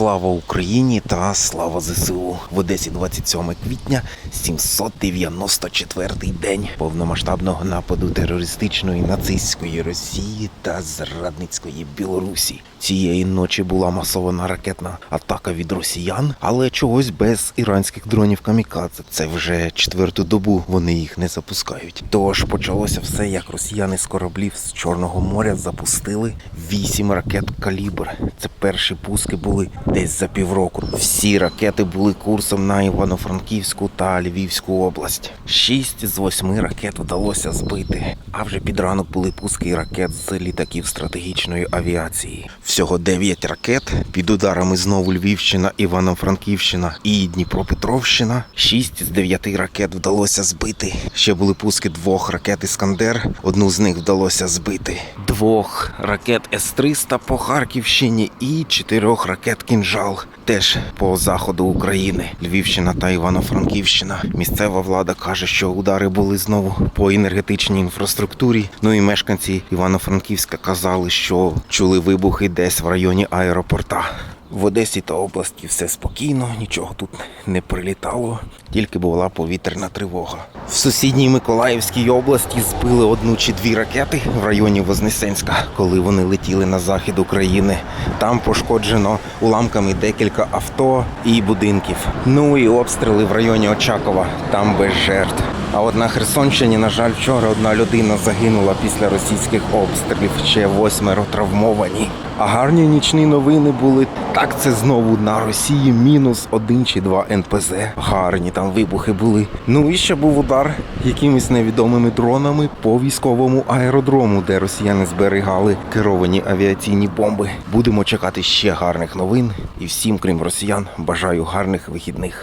Слава Україні та слава ЗСУ в Одесі 27 квітня, 794-й день повномасштабного нападу терористичної нацистської Росії та зрадницької Білорусі. Цієї ночі була масована ракетна атака від росіян, але чогось без іранських дронів камікадзе. Це вже четверту добу вони їх не запускають. Тож почалося все, як росіяни з кораблів з Чорного моря запустили вісім ракет калібр. Це перші пуски були десь за півроку. Всі ракети були курсом на Івано-Франківську та Львівську область. Шість з восьми ракет вдалося збити. А вже під ранок були пуски ракет з літаків стратегічної авіації. Всього дев'ять ракет під ударами знову Львівщина, Івано-Франківщина і Дніпропетровщина. Шість з дев'яти ракет вдалося збити. Ще були пуски двох ракет Іскандер. Одну з них вдалося збити. Двох ракет С-300 по Харківщині і чотирьох ракет Кінжал. Теж по заходу України, Львівщина та Івано-Франківщина. Місцева влада каже, що удари були знову по енергетичній інфраструктурі. Ну і мешканці Івано-Франківська казали, що чули вибухи десь в районі аеропорта. В Одесі та області все спокійно, нічого тут не прилітало, тільки була повітряна тривога. В сусідній Миколаївській області збили одну чи дві ракети в районі Вознесенська, коли вони летіли на захід України. Там пошкоджено уламками декілька авто і будинків. Ну і обстріли в районі Очакова, там без жертв. А от на Херсонщині, на жаль, вчора одна людина загинула після російських обстрілів, ще восьмеро травмовані. А гарні нічні новини були. Так це знову на Росії мінус один чи два НПЗ. Гарні там вибухи були. Ну і ще був удар якимись невідомими дронами по військовому аеродрому, де росіяни зберігали керовані авіаційні бомби. Будемо чекати ще гарних новин. І всім, крім росіян, бажаю гарних вихідних.